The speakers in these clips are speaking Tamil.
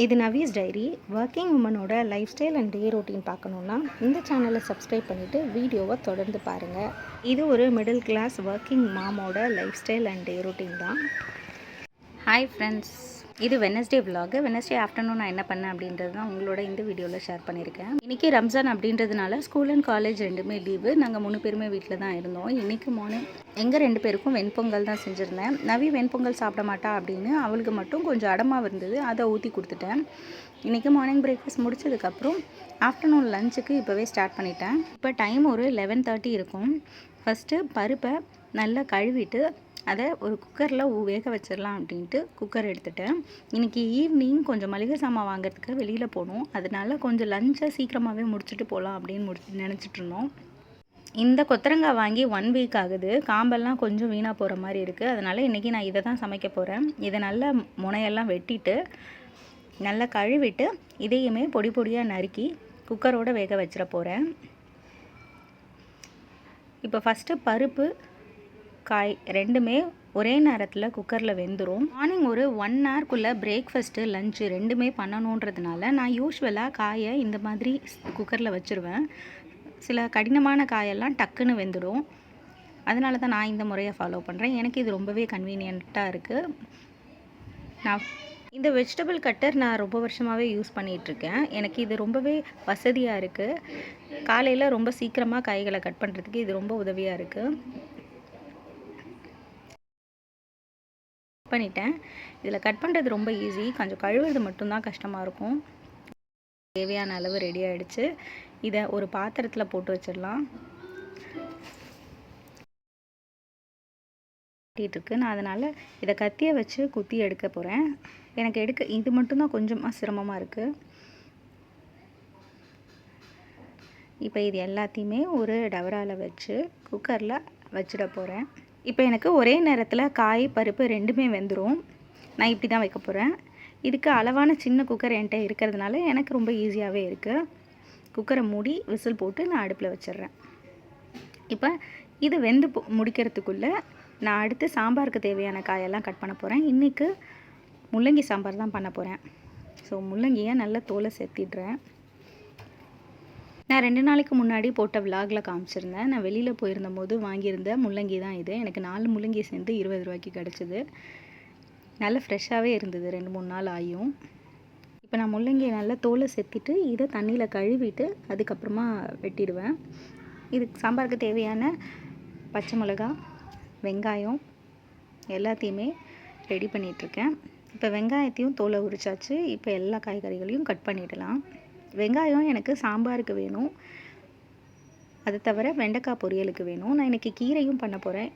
இது நவீஸ் டைரி. ஒர்க்கிங் உமனோட life style and day routine பார்க்கணுன்னா இந்த சேனலை சப்ஸ்கிரைப் பண்ணிவிட்டு வீடியோவை தொடர்ந்து பாருங்கள் இது ஒரு மிடில் கிளாஸ் ஒர்க்கிங் மாமோட life style and day routine தான். ஹாய் ஃப்ரெண்ட்ஸ் இது வெனஸ்டே விலாகு வெனஸ்டே ஆஃப்டர்நூன் நான் என்ன பண்ணேன் அப்படின்றது தான் உங்களோட இந்த வீடியோவில் ஷேர் பண்ணியிருக்கேன். இன்றைக்கி ரம்ஜான் அப்படின்றதுனால ஸ்கூல் அண்ட் காலேஜ் ரெண்டுமே லீவு நாங்கள் மூணு பேருமே வீட்டில் தான் இருந்தோம். இன்றைக்கி மார்னிங் எங்கள் ரெண்டு பேருக்கும் வெண்பொங்கல் தான் செஞ்சுருந்தேன். நவி வெண்பொங்கல் சாப்பிட மாட்டா அப்படின்னு அவளுக்கு மட்டும் கொஞ்சம் அடமாக இருந்தது. அதை ஊற்றி கொடுத்துட்டேன். இன்றைக்கி மார்னிங் பிரேக்ஃபாஸ்ட் முடிச்சதுக்கப்புறம் ஆஃப்டர்நூன் லஞ்சுக்கு இப்போவே ஸ்டார்ட் பண்ணிட்டேன். இப்போ டைம் ஒரு லெவன் தேர்ட்டி இருக்கும். ஃபஸ்ட்டு பருப்பை நல்லா கழுவிட்டு அதை ஒரு குக்கரில் வேக வச்சிடலாம் அப்படின்ட்டு குக்கர் எடுத்துட்டேன். இன்றைக்கி ஈவினிங் கொஞ்சம் மளிகை சாமான் வாங்குறதுக்கு வெளியில் போகணும் அதனால கொஞ்சம் லஞ்சை சீக்கிரமாகவே முடிச்சுட்டு போகலாம் அப்படின்னு முடி நினச்சிட்டு இருந்தோம். இந்த கொத்தரங்காய் வாங்கி ஒன் வீக் ஆகுது. காம்பெல்லாம் கொஞ்சம் வீணாக போகிற மாதிரி இருக்குது அதனால் இன்றைக்கி நான் இதை தான் சமைக்க போகிறேன் இதை நல்லா முனையெல்லாம் வெட்டிட்டு நல்லா கழுவிட்டு இதையுமே பொடி பொடியாக நறுக்கி குக்கரோடு வேக வச்சிட போகிறேன் இப்போ ஃபஸ்ட்டு பருப்பு காய் ரெண்டுமே ஒரே நேரத்தில் குக்கரில் வெந்துடும் மார்னிங் ஒரு ஒன் ஹவர்க்குள்ளே பிரேக்ஃபஸ்ட்டு லஞ்சு ரெண்டுமே பண்ணணுன்றதுனால நான் யூஸ்வலாக காயை இந்த மாதிரி குக்கரில் வச்சுருவேன். சில கடினமான காயெல்லாம் டக்குன்னு வெந்துடும் அதனால தான் நான் இந்த முறையை ஃபாலோ பண்ணுறேன் எனக்கு இது ரொம்பவே கன்வீனியண்ட்டாக இருக்குது நான் இந்த வெஜிடபிள் கட்டர் நான் ரொம்ப வருஷமாகவே யூஸ் பண்ணிகிட்ருக்கேன் எனக்கு இது ரொம்பவே வசதியாக இருக்குது காலையில் ரொம்ப சீக்கிரமாக காய்களை கட் பண்ணுறதுக்கு இது ரொம்ப உதவியாக இருக்குது பண்ணிட்டேன். இதில் கட் பண்ணுறது ரொம்ப ஈஸி கொஞ்சம் கழுவுறது மட்டும்தான் கஷ்டமாக இருக்கும். தேவையான அளவு ரெடி ஆகிடுச்சு இதை ஒரு பாத்திரத்தில் போட்டு வச்சிடலாம். இருக்கு. நான் அதனால் இதை கத்தியை வச்சு குத்தி எடுக்க போகிறேன் எனக்கு எடுக்க இது மட்டும்தான் கொஞ்சமாக சிரமமாக இருக்குது இப்போ இது எல்லாத்தையுமே ஒரு டவரால் வச்சு குக்கரில் வச்சிட போகிறேன் இப்போ எனக்கு ஒரே நேரத்தில் காய் பருப்பு ரெண்டுமே வெந்துடும் நான் இப்படி தான் வைக்க போகிறேன் இதுக்கு அளவான சின்ன குக்கர் என்கிட்ட இருக்கிறதுனால எனக்கு ரொம்ப ஈஸியாகவே இருக்குது குக்கரை மூடி விசில் போட்டு நான் அடுப்பில் வச்சிடுறேன். இப்போ இது வெந்து போ- முடிக்கிறதுக்குள்ளே நான் அடுத்து சாம்பாருக்கு தேவையான காயெல்லாம் கட் பண்ண போகிறேன் இன்றைக்கு முள்ளங்கி சாம்பார் தான் பண்ண போகிறேன் ஸோ முள்ளங்கியை நல்லா தோலை சேர்த்திடுறேன். நான் ரெண்டு நாளைக்கு முன்னாடி போட்ட விலாகில் காமிச்சிருந்தேன். நான் வெளியில் போயிருந்த போது வாங்கியிருந்த முள்ளங்கி தான் இது. எனக்கு நாலு முள்ளங்கி சேர்ந்து இருபது ரூபாய்க்கு கிடச்சிது. நல்ல ஃப்ரெஷ்ஷாகவே இருந்தது. ரெண்டு மூணு நாள் ஆயும். இப்போ நான் முள்ளங்கியை நல்லா தோலை செத்திட்டு இதை தண்ணியில் கழுவிட்டு அதுக்கப்புறமா வெட்டிடுவேன். இதுக்கு சாம்பாருக்கு தேவையான பச்சை மிளகா வெங்காயம் எல்லாத்தையுமே ரெடி பண்ணிகிட்ருக்கேன் இப்போ வெங்காயத்தையும் தோலை உரிச்சாச்சு. இப்போ எல்லா காய்கறிகளையும் கட் பண்ணிடலாம். வெங்காயம் எனக்கு சாம்பாருக்கு வேணும். அது தவிர வெண்டைக்காய் பொரியலுக்கு வேணும். நான் இன்றைக்கி கீரையும் பண்ண போகிறேன்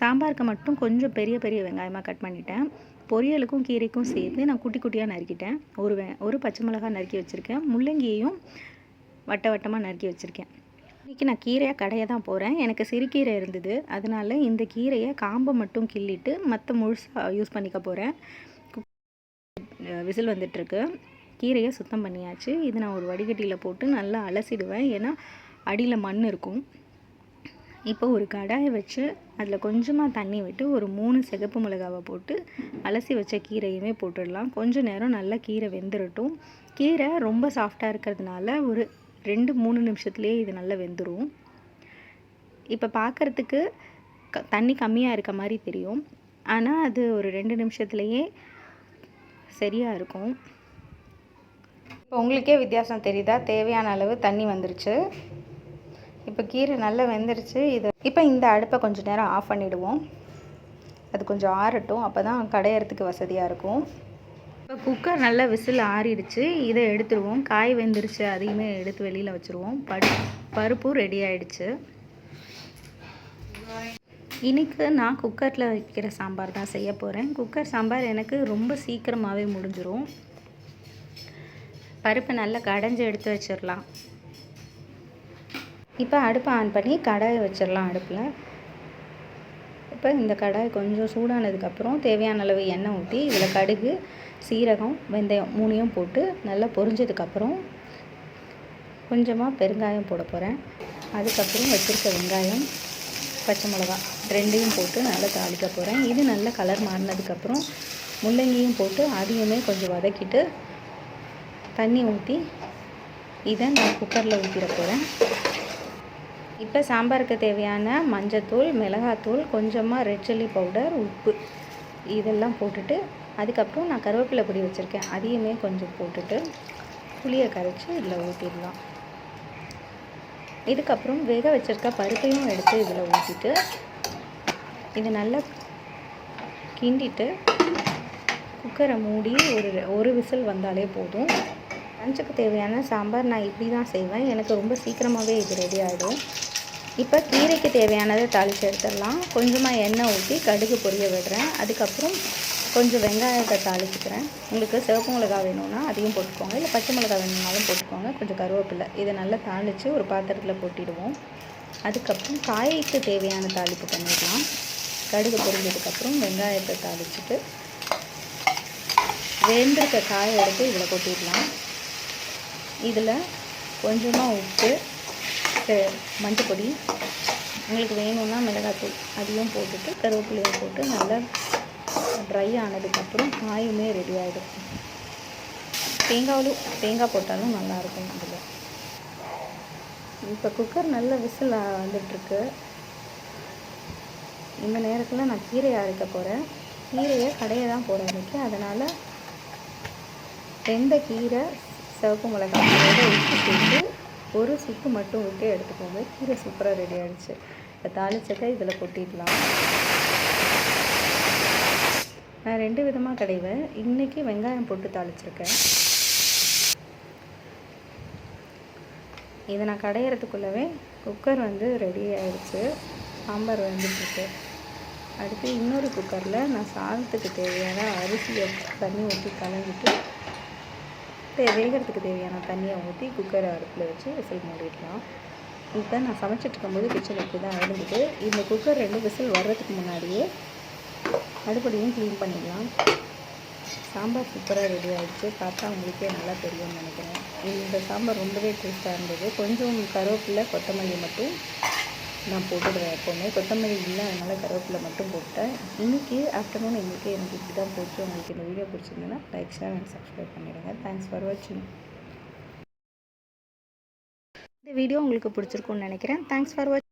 சாம்பாருக்கு மட்டும் கொஞ்சம் பெரிய பெரிய வெங்காயமாக கட் பண்ணிட்டேன். பொரியலுக்கும் கீரைக்கும் சேர்த்து நான் குட்டி குட்டியாக நறுக்கிட்டேன். ஒரு வெ ஒரு பச்சை மிளகாய் நறுக்கி வச்சுருக்கேன். முள்ளங்கியையும் வட்ட வட்டமாக நறுக்கி வச்சுருக்கேன். இன்றைக்கி நான் கீரையாக கடையை தான் போகிறேன் எனக்கு சிறுகீரை இருந்தது. அதனால இந்த கீரையை காம்பை மட்டும் கிள்ளிட்டு மற்ற முழுசாக யூஸ் பண்ணிக்க போகிறேன் விசில் வந்துட்டுருக்கு. கீரையை சுத்தம் பண்ணியாச்சு. இது நான் ஒரு வடிகட்டியில் போட்டு நல்லா அலசிடுவேன். ஏன்னா அடியில் மண் இருக்கும். இப்போ ஒரு கடாயை வச்சு அதில் கொஞ்சமாக தண்ணி விட்டு ஒரு மூணு சிகப்பு மிளகாவை போட்டு அலசி வச்ச கீரையுமே போட்டுடலாம். கொஞ்சம் நேரம் நல்லா கீரை வெந்துடட்டும் கீரை ரொம்ப சாஃப்டாக இருக்கிறதுனால ஒரு ரெண்டு மூணு நிமிஷத்துலேயே இது நல்லா வெந்துடும் இப்போ பார்க்குறதுக்கு க தண்ணி கம்மியாக இருக்க மாதிரி தெரியும். ஆனால் அது ஒரு ரெண்டு நிமிஷத்துலேயே சரியாக இருக்கும். இப்போ உங்களுக்கே வித்தியாசம் தெரியுதா? தேவையான அளவு தண்ணி வந்துருச்சு. இப்போ கீரை நல்லா வெந்துருச்சு. இது இப்போ இந்த அடுப்பை கொஞ்சம் நேரம் ஆஃப் பண்ணிவிடுவோம் அது கொஞ்சம் ஆறட்டும். அப்போ தான் கடையறதுக்கு வசதியாக இருக்கும். இப்போ குக்கர் நல்லா விசில் ஆறிடுச்சு. இதை எடுத்துருவோம். காய் வெந்துருச்சு. அதையுமே எடுத்து வெளியில் வச்சுருவோம். படு பருப்பும் ரெடி ஆயிடுச்சு. இன்னைக்கு நான் குக்கரில் வைக்கிற சாம்பார் தான் செய்ய போகிறேன் குக்கர் சாம்பார் எனக்கு ரொம்ப சீக்கிரமாகவே முடிஞ்சிடும் பருப்பை நல்லா கடைஞ்சி எடுத்து வச்சிடலாம். இப்போ அடுப்பை ஆன் பண்ணி கடாயை வச்சிடலாம் அடுப்பில். இப்போ இந்த கடாய் கொஞ்சம் சூடானதுக்கப்புறம் தேவையான அளவு எண்ணெய் ஊற்றி இதில் கடுகு சீரகம் வெந்தயம் மூணையும் போட்டு நல்லா பொரிஞ்சதுக்கப்புறம் கொஞ்சமாக பெருங்காயம் போட போகிறேன் அதுக்கப்புறம் வச்சுருக்க வெங்காயம் பச்சை மிளகா ரெண்டையும் போட்டு நல்லா தாளிக்க போகிறேன் இது நல்ல கலர் மாறினதுக்கப்புறம் முள்ளங்கியும் போட்டு அதையுமே கொஞ்சம் வதக்கிட்டு தண்ணி ஊற்றி இதை நான் குக்கரில் ஊற்றிட போகிறேன் இப்போ சாம்பாருக்கு தேவையான மஞ்சத்தூள் மிளகாத்தூள் கொஞ்சமாக ரெட் சில்லி பவுடர் உப்பு. இதெல்லாம் போட்டுட்டு அதுக்கப்புறம் நான் கருவேப்பிலை பொடி வச்சுருக்கேன். அதையுமே கொஞ்சம் போட்டுட்டு புளியை கரைச்சி இதில் ஊற்றிடலாம் இதுக்கப்புறம் வேக வச்சுருக்க பருப்பையும் எடுத்து இதில் ஊற்றிட்டு இது நல்லா கிண்டிட்டு குக்கரை மூடி ஒரு ஒரு விசில் வந்தாலே போதும். லஞ்சுக்கு தேவையான சாம்பார் நான் இப்படி தான் செய்வேன். எனக்கு ரொம்ப சீக்கிரமாகவே இது ரெடி ஆகிடும் இப்போ கீரைக்கு தேவையானதை தாளித்து எடுத்துடலாம். கொஞ்சமாக எண்ணெய் ஊற்றி கடுகு பொரிய விடுறேன். அதுக்கப்புறம் கொஞ்சம் வெங்காயத்தை தாளிச்சுக்கிறேன். உங்களுக்கு சிவப்பு மிளகா வேணும்னா அதையும் போட்டுக்கோங்க. இல்லை பச்சை மிளகா வேணும்னாலும் போட்டுக்கோங்க. கொஞ்சம் கருவேப்பிலை. இதை நல்லா தாளித்து ஒரு பாத்திரத்தில் போட்டிடுவோம். அதுக்கப்புறம் காய்க்கு தேவையான தாளிப்பு பண்ணிடலாம். கடுகு பொரிஞ்சதுக்கப்புறம் வெங்காயத்தை தாளிச்சுட்டு வெந்திருக்க காயை எடுத்து இதில் கொட்டிடலாம். இதில் கொஞ்சமாக உப்பு மஞ்சப்பொடி உங்களுக்கு வேணும்னா மிளகாத்தூள் அதையும் போட்டுட்டு கருவேப்பிலையும் போட்டு நல்லா ட்ரை ஆனதுக்கப்புறம் காயுமே ரெடி ஆகிடும் தேங்காவும் தேங்காய் போட்டாலும் நல்லாயிருக்கும் அதில் இப்போ குக்கர் நல்ல விசில் வந்துட்டுருக்கு. இந்த நேரத்தில் நான் கீரையை அரைக்க போகிறேன் கீரையை கடையை தான் போட இருக்கேன் அதனால் வெந்த கீரை சிவப்பு மிளகாய் அதோட உப்பு சேர்த்து ஒரு சுக்கு மட்டும் விட்டு எடுத்துக்கோங்க. கீரை சூப்பராக ரெடி ஆகிடுச்சு இப்போ தாளிச்சதை இதில் கொட்டிடலாம். நான் ரெண்டு விதமாக கடைவேன். இன்றைக்கி வெங்காயம் போட்டு தாளிச்சிருக்கேன். இதை நான் கடையிறதுக்குள்ளவே குக்கர் வந்து ரெடி ஆகிடுச்சு சாம்பார் வந்துட்டுருக்கு. அடுத்து இன்னொரு குக்கரில் நான் சாதத்துக்கு தேவையான அரிசியை தண்ணி ஊற்றி கலந்துட்டு வேகறதுக்கு தேவையான தண்ணியை ஊற்றி குக்கரை அடுப்பில் வச்சு விசில் மூடிடலாம். இப்போ நான் சமைச்சிட்டு இருக்கும்போது கிச்சன் இப்படி தான் இருந்தது. இந்த குக்கர் ரெண்டு விசில் வர்றதுக்கு முன்னாடியே அடுப்படியும் க்ளீன் பண்ணிடலாம். சாம்பார் சூப்பராக ரெடி ஆகிடுச்சு பார்த்தா உங்களுக்கே நல்லா தெரியும்னு நினைக்கிறேன். இந்த சாம்பார் ரொம்பவே டேஸ்ட்டாக இருந்தது. கொஞ்சம் கருவேப்பிலை கொத்தமல்லி மட்டும் நான் போட்டுடுவேன் எப்போவுமே. கொத்தமல்லி இல்லை அதனால் கருவேப்பிலை மட்டும் போட்டேன் இன்றைக்கி ஆஃப்டர்நூன் எங்களுக்கு எனக்கு இப்படி தான் போச்சு. உங்களுக்கு இந்த வீடியோ பிடிச்சிருந்தேன்னா லைக் ஷேர் அண்ட் சப்ஸ்கிரைப் பண்ணிடுங்க. தேங்க்ஸ் ஃபார் வாட்சிங் இந்த வீடியோ உங்களுக்கு பிடிச்சிருக்கும்னு நினைக்கிறேன். தேங்க்ஸ் ஃபார் வாட்சிங்